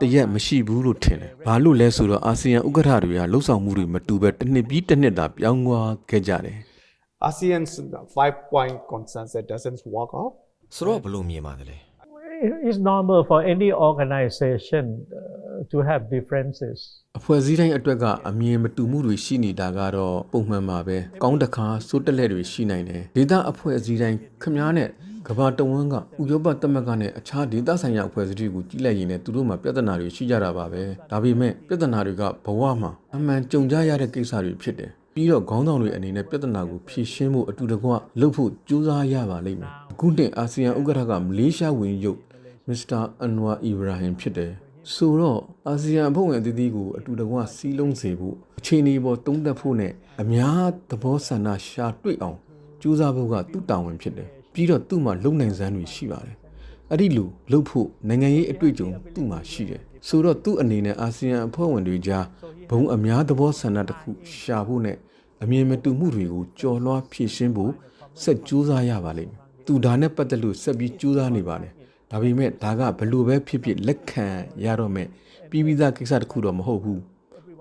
တရက်မရှိဘူးလို့ထင်တယ်ဘာလို့လဲဆိုတော့အာဆီယံဥက္ကဋ္ဌတွေကလှုပ်ဆောင်မှုတွေမတူပဲတစ်နှစ်ပြီးတစ်နှစ်သာပြောင်းသွားခဲ့ကြတယ် ASEAN's five point consensus doesn't work out. ဆိုတော့ဘယ်လိုမြင်ပါသလဲ It- It's normal for any organization uh, to have differences. အဖွဲ့အစည်းတိုင်းအတွက်ကအမြင်မတူမှုတွေရှိနေတာကတော့ပုံမှန်ပါပဲကောင်းတစ်ခါစိုးတက်လက်တွေရှိနိုင်တယ်ဒေတာအဖွဲ့အစည်းတိုင်းခမားနဲ့ ကဘာတဝန်းကဥရောပသမဂ္ဂနဲ့အခြားဒေတာဆိုင်ရာအဖွဲ့အစည်းတွေကိုကြီးလိုက်ရင်လည်းသူတို့မှာပြဿနာတွေရှိကြတာပါပဲဒါပေမဲ့ပြဿနာတွေကဘဝမှာအမှန်ကြုံကြရတဲ့ကိစ္စတွေဖြစ်တယ်ပြီးတော့ခေါင်းဆောင်တွေအနေနဲ့ပြဿနာကိုဖြေရှင်းဖို့အတူတကွလုပ်ဖို့ကြိုးစားရပါလိမ့်မယ်အခုနှစ်အာဆီယံဥက္ကဋ္ဌကမလေးရှားဝန်ကြီးချုပ်မစ္စတာအန်ဝါအီဘရာဟင်ဖြစ်တယ်ဆိုတော့အာဆီယံအဖွဲ့ဝင်အသီးသီးကိုအတူတကွစီးလုံးစေဖို့အခြေအနေပေါ်တုံးသက်ဖို့နဲ့အများသဘောဆန္ဒရှာတွေ့အောင်ကြိုးစားဖို့ကသူ့တာဝန်ဖြစ်တယ် ပြီးတော့သူ့မှာလုံနိုင်စမ်းတွေရှိပါတယ်အဲ့ဒီလိုလှုပ်ဖို့နိုင်ငံရေးအတွေ့အကြုံသူ့မှာရှိတယ်ဆိုတော့သူ့အနေနဲ့အာဆီယံအဖွဲ့ဝင်တွေကြားဘုံအများသဘောဆန္ဒတစ်ခုရှာဖို့နဲ့အမြင်မတူမှုတွေကိုကြော်လွှားဖြည့်ရှင်းဖို့ဆက်ကြိုးစားရပါလိမ့်မယ်သူဒါနဲ့ပတ်သက်လို့ဆက်ပြီးကြိုးစားနေပါတယ်ဒါပေမဲ့ဒါကဘလို့ပဲဖြစ်ဖြစ်လက်ခံရတော့မယ်ပြီးပြီးသားကိစ္စတစ်ခုတော့မဟုတ်ဘူး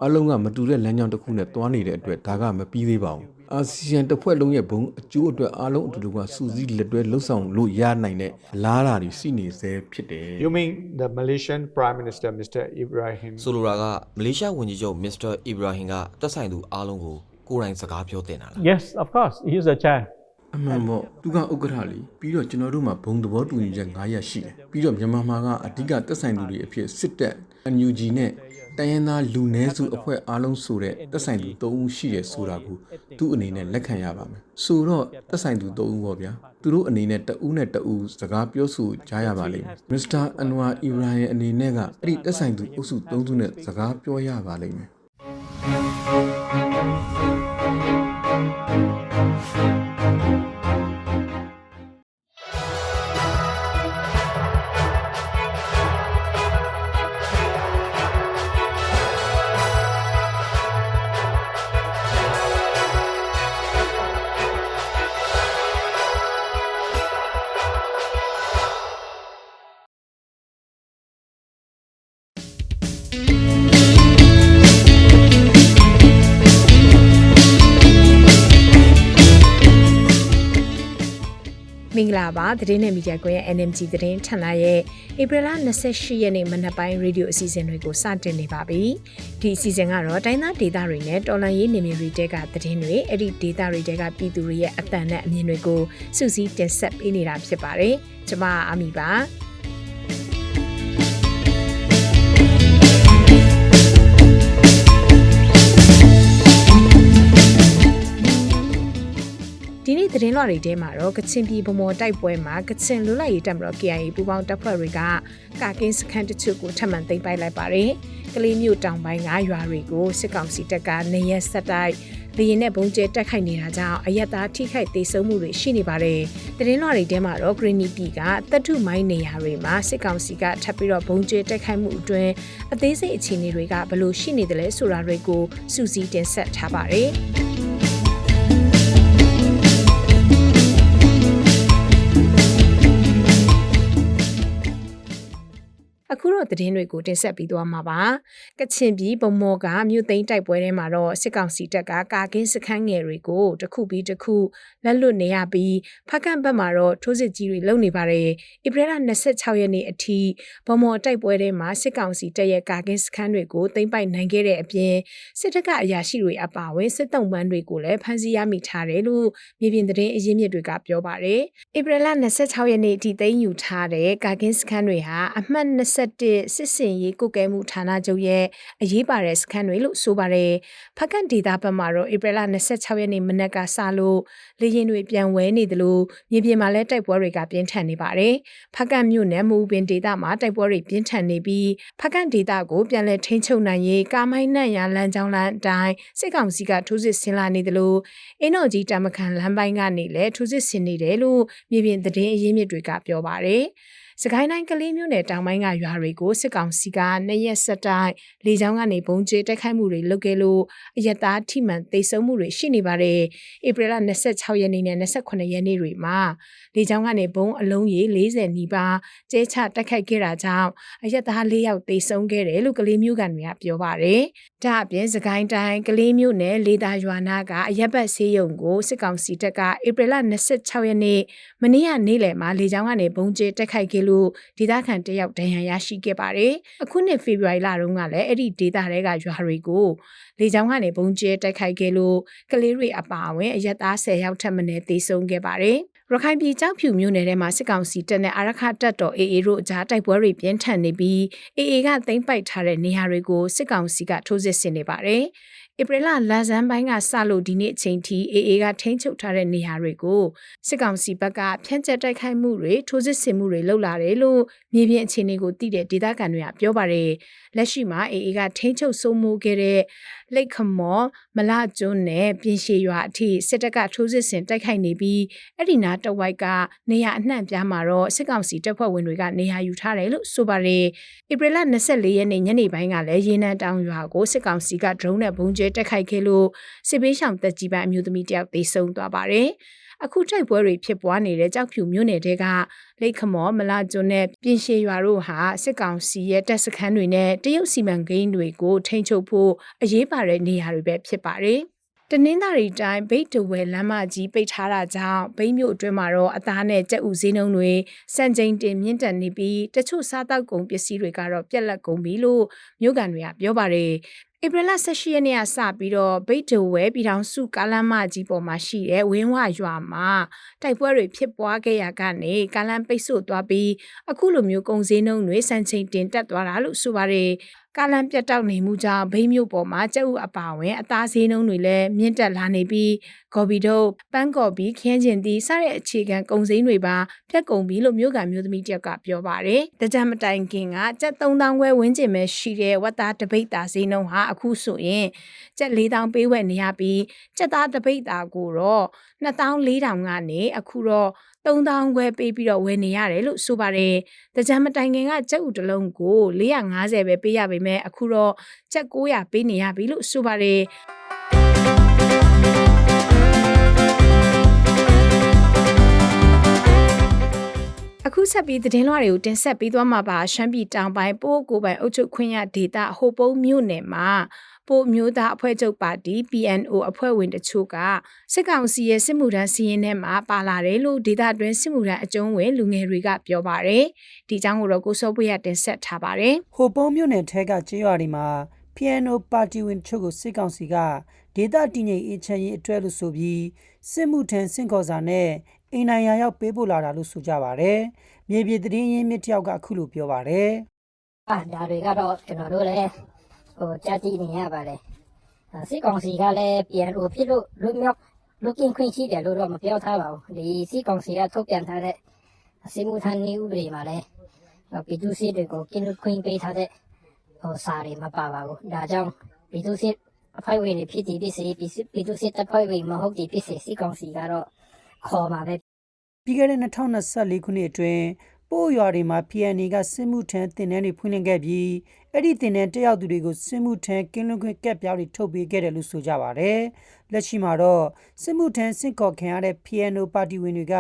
အလုံးကမတူတဲ့လမ်းကြောင်းတစ်ခုနဲ့တွားနေတဲ့အတွက်ဒါကမပြီးသေးပါဘူး အာဆီယံတစ်ဖွဲ့လုံးရဲ့ဘုံအကျိုးအတွက်အားလုံးအတူတူကစူးစီးလက်တွဲလှုပ်ဆောင်လို့ရနိုင်တဲ့အလားအလာတွေရှိနေသေးဖြစ်တယ် You mean the Malaysian Prime Minister, Mr. Ibrahim? ဆိုလိုတာကမလေးရှားဝန်ကြီးချုပ်မစ္စတာအီဘရာဟင်ကတက်ဆိုင်သူအားလုံးကိုကိုယ်တိုင်စကားပြောတင်တာလား Yes, of course, he is a chair. အမှန်ပေါ့သူကဥက္ကဋ္ဌလीပြီးတော့ကျွန်တော်တို့မှာဘုံသဘောတူညီချက်9ရပ်ရှိတယ်ပြီးတော့မြန်မာမှာကအဓိကသက်ဆိုင်သူတွေအဖြစ်စစ်တပ် NUG နဲ့ တိုင်းရင်းသားလူနည်းစုအဖွဲ့အားလုံးဆိုတဲ့သက်ဆိုင်သူ3ဦးရှိတယ်ဆိုတာကိုသူ့အနေနဲ့လက်ခံရပါမယ်ဆိုတော့သက်ဆိုင်သူ3ဦးပေါ့ဗျာသူတို့အနေနဲ့တဦးနဲ့တဦးစကားပြောဆိုကြရပါလိမ့်မယ်မစ္စတာအန်ဝါအီဘရာဟင်အနေနဲ့ကအဲ့ဒီသက်ဆိုင်သူအုပ်စု3စုနဲ့စကားပြောရပါလိမ့်မယ် င်္ဂလာပါသတင်းနဲ့မီဒီယာကွန်ရဲ့ NMG သတင်းဌာနရဲ့ဧပြီလ28ရက်နေ့မနက်ပိုင်းရေဒီယိုအစီအစဉ်တွေကိုစတင်နေပါပြီ။ဒီအစီအစဉ်ကတော့တိုင်းသားဒေသတွေနဲ့တော်လန်ရေးနေမြေတွေတဲကသတင်းတွေအဲ့ဒီဒေသတွေတဲကပြည်သူတွေရဲ့အသံနဲ့အမြင်တွေကိုစုစည်းတင်ဆက်ပေးနေတာဖြစ်ပါတယ်။ကျွန်မအာမီပါ။ သတင်းလွှာတွေထဲမှာတော့ကချင်ပြည်ဗမော်တိုက်ပွဲမှာကချင်လူလိုက်ရေးတပ်မတော် KIA ပူးပေါင်းတပ်ဖွဲ့တွေကကာကင်းစခန်းတချို့ကိုထပ်မံသိမ်းပိုက်လိုက်ပါတယ်။ကလေးမျိုးတောင်ပိုင်းကရွာတွေကိုစစ်ကောင်စီတပ်ကနေရက်ဆက်တိုက်လေရင်နဲ့ဘုံကျဲတက်ခိုက်နေတာကြောင့်အရက်သားထိခိုက်ဒေဆုံးမှုတွေရှိနေပါတယ်။သတင်းလွှာတွေထဲမှာတော့ Green Tea ကတပ်ထုမိုင်းနေရာတွေမှာစစ်ကောင်စီကထပ်ပြီးတော့ဘုံကျဲတက်ခိုက်မှုအတွင်းအသေးစိတ်အခြေအနေတွေကဘယ်လိုရှိနေတယ်လဲဆိုတာတွေကိုစူးစီးတင်ဆက်ထားပါတယ်။ တော့သတင်းတွေကိုတင်ဆက်ပြီးသွားမှာပါကချင်ပြည်ဗမော်ကမြို့သိမ်းတိုက်ပွဲထဲမှာတော့စစ်ကောင်စီတပ်ကကာကင်းစခန်းငယ်တွေကိုတစ်ခုပြီးတစ်ခုလက်လွတ်နေရပြီးဖကန့်ဘက်မှာတော့ထိုးစစ်ကြီးတွေလုပ်နေပါတယ်ဧပြီလ26ရက်နေ့အထိဗမော်တိုက်ပွဲထဲမှာစစ်ကောင်စီတပ်ရဲ့ကာကင်းစခန်းတွေကိုသိမ်းပိုက်နိုင်ခဲ့တဲ့အပြင်စစ်တပ်ကအရာရှိတွေအပါအဝင်စစ်တုံးပန်းတွေကိုလည်းဖမ်းဆီးရမိထားတယ်လို့မြေပြင်သတင်းအရင်းမြစ်တွေကပြောပါတယ်ဧပြီလ26ရက်နေ့အထိသိမ်းယူထားတဲ့ကာကင်းစခန်းတွေဟာအမှတ်21စစ်စင်ရေးကုကဲမှုဌာနချုပ်ရဲ့အရေးပါတဲ့စခန်းတွေလို့ဆိုပါတယ်ဖကန့်ဒေတာဘက်မှာတော့ဧပြီလ26ရက်နေ့မနက်ကစလို့လေရင်တွေပြန်ဝဲနေသလိုမြေပြင်မှာလည်းတိုက်ပွဲတွေကပြင်းထန်နေပါတယ်ဖကန့်မြို့နယ်မူပင်ဒေတာမှာတိုက်ပွဲတွေပြင်းထန်နေပြီးဖကန့်ဒေတာကိုပြန်လည်ထိန်းချုပ်နိုင်ရေးကာမိုင်းနန့်ရလမ်းကြောင်းလမ်းအတိုင်းစစ်ကောင်စီကထိုးစစ်ဆင်လာနေသလိုအင်းတော်ကြီးတာမခန်လမ်းပိုင်းကနေလည်းထိုးစစ်ဆင်နေတယ်လို့မြေပြင်သတင်းအရင်းမြစ်တွေကပြောပါတယ် စကိုင်းတိုင်းကလေးမျိုးနယ်တောင်ပိုင်းကရွာတွေကိုစစ်ကောင်စီကနှစ်ရက်ဆက်တိုက်လေကြောင်းကနေဘုံကျဲတိုက်ခိုက်မှုတွေလုပ်ခဲ့လို့အရက်သားထိမှန်သိမ်းမှုတွေရှိနေပါတယ်။ဧပြီလ26ရက်နေ့နဲ့28ရက်နေ့တွေမှာလေကြောင်းကနေဘုံအလုံးရေ40နီးပါးကျဲချတိုက်ခိုက်ခဲ့တာကြောင့်အရက်သား၄ယောက်သေဆုံးခဲ့တယ်လို့ကလေးမျိုးကန်တွေကပြောပါတယ်။ဒါအပြင်စကိုင်းတိုင်းကလေးမျိုးနယ်လေသာရွာနာကအရက်ဘတ်ဆေးရုံကိုစစ်ကောင်စီတပ်ကဧပြီလ26ရက်နေ့မနေ့ကနေ့လယ်မှာလေကြောင်းကနေဘုံကျဲတိုက်ခိုက်ခဲ့လို့ဒေသခံတယောက်ဒဏ်ရာရရှိခဲ့ပါတယ်။အခုနှစ်ဖေဖော်ဝါရီလတုန်းကလည်းအဲ့ဒီဒေသတွေကရွာတွေကိုလေကြောင်းကနေဘုံကျဲတိုက်ခိုက်ခဲ့လို့ကလေးတွေအပါအဝင်အရက်သား10ယောက်ထပ်မံသေဆုံးခဲ့ပါတယ်။ ရခိုင်ပြည်ကြောက်ဖြူမြို့နယ်ထဲမှာစစ်ကောင်စီတပ်နဲ့အာရခတပ်တော် AA တို့အကြားတိုက်ပွဲတွေပြင်းထန်နေပြီး AA ကသိမ်းပိုက်ထားတဲ့နေရာတွေကိုစစ်ကောင်စီကထိုးစစ်ဆင်နေပါတယ်။ဧပြီလလဆန်းပိုင်းကစလို့ဒီနေ့အချိန်ထိ AA ကထိန်းချုပ်ထားတဲ့နေရာတွေကိုစစ်ကောင်စီဘက်ကဖြန့်ကျက်တိုက်ခိုက်မှုတွေထိုးစစ်ဆင်မှုတွေလုပ်လာတယ်လို့မြေပြင်အခြေအနေကိုသိတဲ့ဒေသခံတွေကပြောပါတယ်။လက်ရှိမှာ AA ကထိန်းချုပ်စိုးမိုးခဲ့တဲ့ လိတ်ခမော်မလကျွန်းနဲ့ပြင်ရှည်ရွာအထိစစ်တပ်ကထိုးစစ်ဆင်တိုက်ခိုက်နေပြီးအဲ့ဒီနားတဝိုက်ကနေရအနှံ့ပြားမှာတော့စစ်ကောင်စီတပ်ဖွဲ့ဝင်တွေကနေရာယူထားတယ်လို့ဆိုပါတယ်။ဧပြီလ24ရက်နေ့ညနေပိုင်းကလည်းရေနံတောင်ရွာကိုစစ်ကောင်စီကဒရုန်းနဲ့ဘုံကျဲတိုက်ခိုက်ခဲ့လို့စစ်ပေးဆောင်တပ်ကြီးပိုင်းအမျိုးသမီးတယောက်သေဆုံးသွားပါတယ်။ အခုတိုက်ပွဲတွေဖြစ်ပွားနေတဲ့ကြောက်ဖြူမြို့နယ်တဲကလိတ်ခမော်မလာကျွန်းနဲ့ပြင်ရှည်ရွာတို့ဟာစစ်ကောင်စီရဲ့တပ်စခန်းတွေနဲ့တရုတ်စီမံကိန်းတွေကိုထိန်းချုပ်ဖို့အရေးပါတဲ့နေရာတွေပဲဖြစ်ပါတယ်။တနင်္သာရီတိုင်းဘိတ်တဝဲလမ်းမကြီးပိတ်ထားတာကြောင့်ဘိတ်မြို့အတွင်းမှာတော့အသားနဲ့ကြက်ဥစည်းနှုံတွေစံချိန်တင်မြင့်တက်နေပြီးတချို့စားတောက်ကုန်ပစ္စည်းတွေကတော့ပြက်လက်ကုန်ပြီလို့မြို့ကန်တွေကပြောပါတယ် ဧပြီလ18ရက်နေ့ကစပြီးတော့ဘိတ်တဝဲပြည်ထောင်စုကားလမ်းမကြီးပေါ်မှာရှိတဲ့ဝင်းဝရွာမှာတိုက်ပွဲတွေဖြစ်ပွားခဲ့ရကနေကားလမ်းပိတ်ဆို့သွားပြီးအခုလိုမျိုးကုန်စည်နှုန်းတွေစံချိန်တင်တက်သွားတာလို့ဆိုပါတယ် ကားလမ်းပြတ်တောက်နေမှုကြောင့်ဘိန်းမြို့ပေါ်မှာကျုပ်အပါဝင်အသားစည်းနှုံးတွေလည်းမြင့်တက်လာနေပြီးကော်ပီတို့ပန်းကော်ပီခင်းကျင်သည့်စတဲ့အခြေခံကုန်စည်တွေပါပြတ်ကုန်ပြီလို့မြို့ကမျိုးသမီးတယောက်ကပြောပါတယ်။တကြမတိုင်ခင်ကကျပ်3000ခွဲဝန်းကျင်ပဲရှိတဲ့ဝက်သားတပိတ်သားစည်းနှုံးဟာအခုဆိုရင်ကျပ်4000ပေးဝယ်နေရပြီးကျပ်သားတပိတ်သားကိုတော့2400ကနေအခုတော့ 3000ခွဲပေးပြီးတော့ဝယ်နေရတယ်လို့ဆိုပါတယ်။တကြမတိုင်ခင်ကကျပ်ဥတစ်လုံးကို450ပဲပေးရပေမဲ့အခုတော့ကျပ်900ပေးနေရပြီလို့ဆိုပါတယ်။အခုဆက်ပြီးသတင်းလွှာတွေကိုတင်ဆက်ပေးသွားမှာပါရှမ်းပြည်တောင်ပိုင်းပိုးကိုပိုင်အုပ်ချုပ်ခွင့်ရဒေသဟိုပုံးမြို့နယ်မှာ ပို့မျိုးသားအဖွဲ့ချုပ်ပါတီ PNO အဖွဲ့ဝင်တချို့ကစစ်ကောင်စီရဲ့စစ်မှုထမ်းစီရင်ထဲမှာပါလာတယ်လို့ဒေသတွင်းစစ်မှုထမ်းအကျုံးဝင်လူငယ်တွေကပြောပါတယ်ဒီအကြောင်းကိုတော့ကိုစောပွေးရတင်ဆက်ထားပါတယ်ဟိုပုံးမြို့နယ်ထဲကကျေးရွာတွေမှာ PNO ပါတီဝင်ချုပ်ကိုစစ်ကောင်စီကဒေသတည်ငြိမ်အေးချမ်းရေးအတွက်လို့ဆိုပြီးစစ်မှုထမ်းစင်ခေါ်စာနဲ့အိမ်နိုင်ရာရောက်ပေးပို့လာတာလို့ဆိုကြပါဗျ။မြေပြည်သတင်းရင်းမြစ်တယောက်ကအခုလိုပြောပါတယ်အာဒါတွေကတော့ကျွန်တော်တို့လည်း ဟိုကြားကြည့်နေရပါတယ်အာစစ်ကောင်စီကလည်းပြန်လို့ဖြစ်လို့လွတ်မြောက်လွတ်ကင်းခွင့်ရှိတယ်လို့တော့မပြောထားပါဘူးဒီစစ်ကောင်စီကထုတ်ပြန်ထားတဲ့စစ်မှုထမ်းနည်းဥပဒေမှာလည်းဟိုပြည်သူစစ်တွေကိုကင်းလွတ်ခွင့်ပေးထားတဲ့ဟိုစာတွေမပါပါဘူးဒါကြောင့်ပြည်သူစစ်အဖွဲ့ဝင်တွေဖြစ်တည်ဖြစ်စေပြည်စစ်ပြည်သူစစ်တပ်ဖွဲ့ဝင်မဟုတ်တည်ဖြစ်စေစစ်ကောင်စီကတော့ခေါ်မှာပဲ။ပြီးခဲ့တဲ့2024ခုနှစ်အတွင်း ပို့ရွာတွေမှာ PNA ကစစ်မှုထမ်းတင်နန်းတွေဖွင့်လှစ်ခဲ့ပြီးအဲ့ဒီတင်နန်းတက်ရောက်သူတွေကိုစစ်မှုထမ်းကင်းလွတ်ခွင့်ကက်ပြောင်းတွေထုတ်ပေးခဲ့တယ်လို့ဆိုကြပါဗျ။လက်ရှိမှာတော့စစ်မှုထမ်းစစ်ကော်ခံရတဲ့ PNO ပါတီဝင်တွေက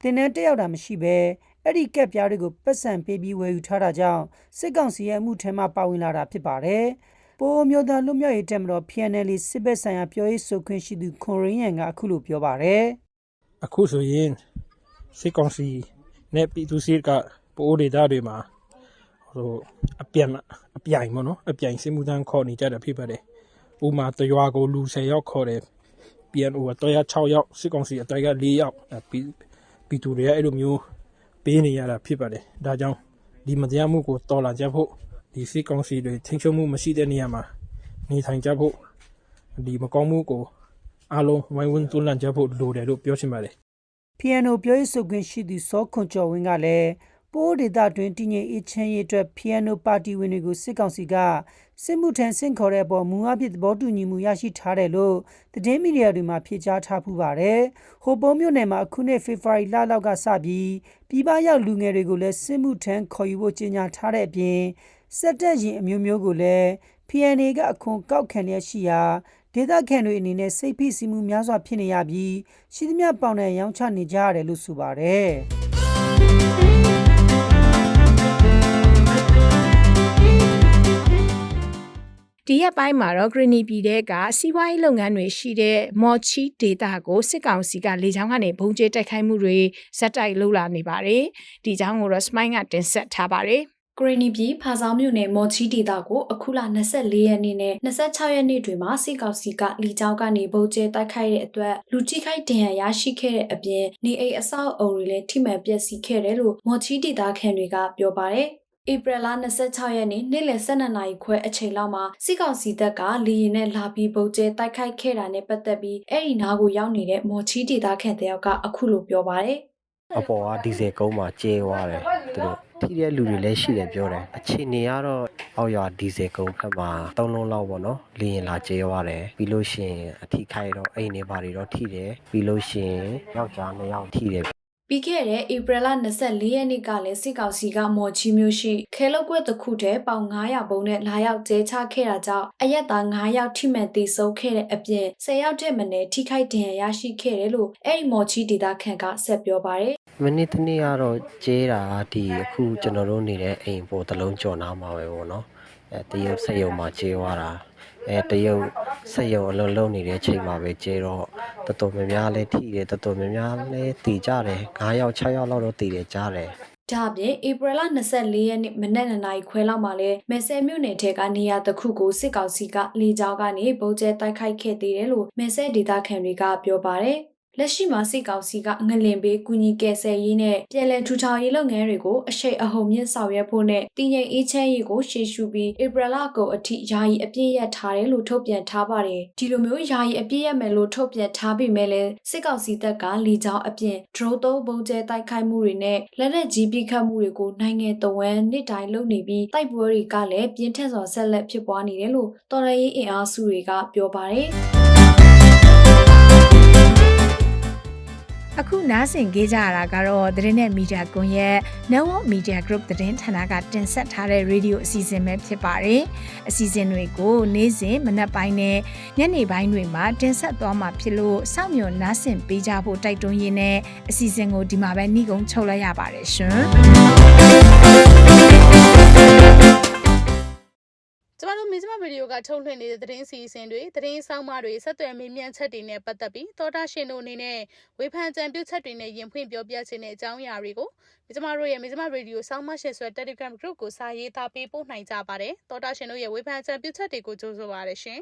တင်နန်းတက်ရောက်တာမရှိဘဲအဲ့ဒီကက်ပြားတွေကိုပတ်စံပေးပြီးဝယ်ယူထားတာကြောင့်စစ်ကောင်စီရဲ့အမှုထမ်းမှပါဝင်လာတာဖြစ်ပါတယ်။ပိုးမျိုးသားလွတ်မြောက်ရေးတက်မတော် PNL စစ်ဘက်ဆိုင်ရာပြောရေးဆိုခွင့်ရှိသူခွန်ရင်းရန်ကအခုလိုပြောပါတယ်အခုဆိုရင်စစ်ကောင်စီ နဲ့ပြည်သူစစ်ကပိုးဒေတာတွေမှာဟိုအပြန်အပြိုင်ပေါ့နော်အပြိုင်စစ်မှုထမ်းခေါ်နေကြတာဖြစ်ပါတယ်ဥပမာတရွာကိုလူ10ယောက်ခေါ်တယ် PNO အတော့ရ6ယောက်စစ်ကောင်စီအတော့ရ4ယောက်အဲ့ပြည်ပြည်သူတွေကအဲ့လိုမျိုးပေးနေရတာဖြစ်ပါတယ်ဒါကြောင့်ဒီမတရားမှုကိုတော်လှန်ကြဖို့ဒီစစ်ကောင်စီတွေထိန်းချုပ်မှုမရှိတဲ့နေရာမှာနေထိုင်ကြဖို့ဒီမကောင်းမှုကိုအားလုံးဝိုင်းဝန်းတွန်းလှန်ကြဖို့လိုတယ်လို့ပြောချင်ပါတယ်။ PNO ပြောရေးဆိုခွင့်ရှိသူစောခွန်ကျော်ဝင်းကလည်းပိုးဒေသတွင်တည်ငြိမ်အေးချမ်းရေးအတွက် PNO ပါတီဝင်တွေကိုစစ်ကောင်စီကစစ်မှုထမ်းဆင့်ခေါ်တဲ့အပေါ်မူအပြည့်သဘောတူညီမှုရရှိထားတယ်လို့သတင်းမီဒီယာတွေမှာဖြေကြားထားပူပါတယ်။ဟိုပုံမြို့နယ်မှာအခုနှစ်ဖေဖော်ဝါရီလလောက်ကစပြီးပြည်ပရောက်လူငယ်တွေကိုလည်းစစ်မှုထမ်းခေါ်ယူဖို့ကြေညာထားတဲ့အပြင်စက်တက်ရင်အမျိုးမျိုးကိုလည်း PNA ကအခွန်ကောက်ခံရရှိရာ ဒေသခံတွေအနေနဲ့စိတ်ဖိစီးမှုများစွာဖြစ်နေရပြီးရှိသမျှပေါင်နဲ့ရောင်းချနေကြရတယ်လို့ဆိုပါတယ်။ဒီရက်ပိုင်းမှာတော့ဂရနီပြည်တဲ့ကစီးပွားရေးလုပ်ငန်းတွေရှိတဲ့မော်ချီဒေတာကိုစစ်ကောင်စီကလေကြောင်းကနေဘုံကျဲတိုက်ခိုက်မှုတွေဇက်တိုက်လှုပ်လာနေပါတယ်။ဒီကြောင်းကိုတော့စမိုင်းကတင်ဆက်ထားပါတယ်။ ဂရနီပြည်ဖာဆောင်မြို့နယ်မော်ချီဒေတာကိုအခုလ24ရက်နေ့နဲ့26ရက်နေ့တွေမှာစစ်ကောင်စီကလီကြောင်းကနေဗုံးကျဲတိုက်ခိုက်တဲ့အတွက်လူကြီးခိုက်ဒဏ်ရာရရှိခဲ့တဲ့အပြင်နေအိမ်အဆောက်အုံတွေလည်းထိမှန်ပျက်စီးခဲ့တယ်လို့မော်ချီဒေတာခံတွေကပြောပါတယ်။ဧပြီလ26ရက်နေ့နေ့လယ်12နာရီခွဲအချိန်လောက်မှာစစ်ကောင်စီတပ်ကလေရင်နဲ့လာပြီးပုံကျဲတိုက်ခိုက်ခဲ့တာနဲ့ပတ်သက်ပြီးအဲ့ဒီနားကိုရောက်နေတဲ့မော်ချီဒေတာခန့်တယောက်ကအခုလိုပြောပါတယ်အပေါ်ကဒီဇယ်ကုန်းမှာကျဲသွားတယ် သူတို့ထိတဲ့လူတွေလည်းရှိတယ်ပြောတယ်အခြေအနေကတော့အောက်ရွာဒီဇယ်ကုန်းဖက်မှာ၃လုံးလောက်ပေါ့နော်လေရင်လာကျဲသွားတယ်ပြီးလို့ရှိရင်အထိခိုက်တော့အိမ်နေပါတွေတော့ထိတယ်ပြီးလို့ရှိရင်ယောက်ျားနှစ်ယောက်ထိတယ် ပြီးခဲ့တဲ့ဧပြီလ24ရက်နေ့ကလည်းစစ်ကောင်စီကမော်ချီမျိုးရှိခဲလောက်ကွက်တစ်ခုတည်းပေါင်900ဘုံနဲ့လာရောက်ကျဲချခဲ့တာကြောင့်အရက်သား9ယောက်ထိမှန်သေဆုံးခဲ့တဲ့အပြင်10ယောက်ထက်မနည်းထိခိုက်ဒဏ်ရာရရှိခဲ့တယ်လို့အဲ့ဒီမော်ချီဒေတာခန့်ကဆက်ပြောပါတယ်မနေ့တနေ့ကတော့ကျဲတာဒီအခုကျွန်တော်တို့နေတဲ့အိမ်ပေါ်တစ်လုံးကျော်နာမှာပဲပေါ့နော်အဲတရုတ်ဆက်ယုံမှာကျဲသွားတာ အဲတရုတ်ဆက်ယုံအလုံးလုံးနေတဲ့ချိန်မှာပဲကျဲတော့တော်တော်များများလဲထိတယ်တော်တော်များများလဲတည်ကြတယ်9ယောက်6ယောက်လောက်တော့တည်တယ်ကြားတယ်ဒါအပြင်ဧပြီလ24ရက်နေ့မနက်2နာရီခွဲလောက်မှာလဲမဲဆဲမြို့နယ်ထဲကနေရာတစ်ခုကိုစစ်ကောင်စီကလေကြောင်းကနေဗုံးကျဲတိုက်ခိုက်ခဲ့သေးတယ်လို့မဲဆဲဒေသခံတွေကပြောပါတယ် လက်ရှိမှာစစ်ကောင်စီကငလင်ပေးကူညီကယ်ဆယ်ရေးနဲ့ပြည်လည်ထူထောင်ရေးလုပ်ငန်းတွေကိုအရှိန်အဟုန်မြင့်ဆောင်ရွက်ဖို့နဲ့တည်ငြိမ်အေးချမ်းရေးကိုရှေ့ရှုပြီးဧပြီလကုန်အထိယာယီအပြည့်ရထားတယ်လို့ထုတ်ပြန်ထားပါတယ်ဒီလိုမျိုးယာယီအပြည့်ရမယ်လို့ထုတ်ပြန်ထားပေမဲ့လည်းစစ်ကောင်စီတပ်ကလေကြောင်းအပြင် drone သုံးပုံကျဲတိုက်ခိုက်မှုတွေနဲ့လက်နက်ကြီးပစ်ခတ်မှုတွေကိုနိုင်ငံတော်ဝန်နှစ်တိုင်းလုပ်နေပြီးတိုက်ပွဲတွေကလည်းပြင်းထန်စွာဆက်လက်ဖြစ်ပွားနေတယ်လို့တော်ရရေးအင်အားစုတွေကပြောပါတယ် အခုနားဆင်ကြကြရတာကတော့သတင်းနဲ့မီဒီယာကွန်ရက် Network Media Group သတင်းဌာနကတင်ဆက်ထားတဲ့ရေဒီယိုအစီအစဉ်ပဲဖြစ်ပါတယ်။အစီအစဉ်တွေကိုနေ့စဉ်မနက်ပိုင်းနဲ့ညနေပိုင်းတွေမှာတင်ဆက်သွားမှာဖြစ်လို့စောင့်မျှော်နားဆင်ပေးကြဖို့တိုက်တွန်းရင်းနဲ့အစီအစဉ်ကိုဒီမှာပဲနှီးကုန်းချုပ်လိုက်ရပါတယ်ရှင်။ မတို့မင်းစမဗီဒီယိုကထုတ်လွှင့်နေတဲ့သတင်းစီအစဉ်တွေသတင်းဆောင်မတွေဆက်သွယ်မေးမြန်းချက်တွေနဲ့ပတ်သက်ပြီးသောတာရှင်တို့အနေနဲ့ဝေဖန်ကြံပြုချက်တွေနဲ့ရင်ဖွင့်ပြောပြခြင်းတဲ့အကြောင်းအရာတွေကိုမင်းစမတို့ရဲ့မင်းစမဗီဒီယိုဆောင်းမရှယ်ဆွဲ Telegram Group ကိုစာရေးသားပေးပို့နိုင်ကြပါတယ်သောတာရှင်တို့ရဲ့ဝေဖန်ကြံပြုချက်တွေကိုကြိုဆိုပါရရှင်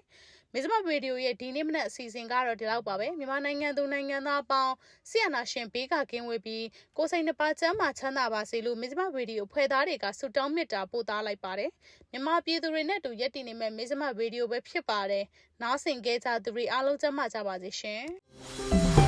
မင်းစမဗီဒီယိုရဲ့ဒီနေ့မနက်အစီအစဉ်ကတော့ဒီလောက်ပါပဲမြန်မာနိုင်ငံသူနိုင်ငံသားအပေါင်းဆီယနာရှင်ဘေးကကင်းဝေးပြီးကိုယ်စိတ်နှပါချမ်းသာချမ်းသာပါစေလို့မင်းစမဗီဒီယိုဖွဲ့သားတွေကဆုတောင်းမေတ္တာပို့သလိုက်ပါတယ်မြန်မာပြည်သူတွေနဲ့အတူရက်တည်နေမဲ့မင်းစမဗီဒီယိုပဲဖြစ်ပါတယ်နားဆင်ကြကြသူတွေအားလုံးကျမ်းမာကြပါစေရှင်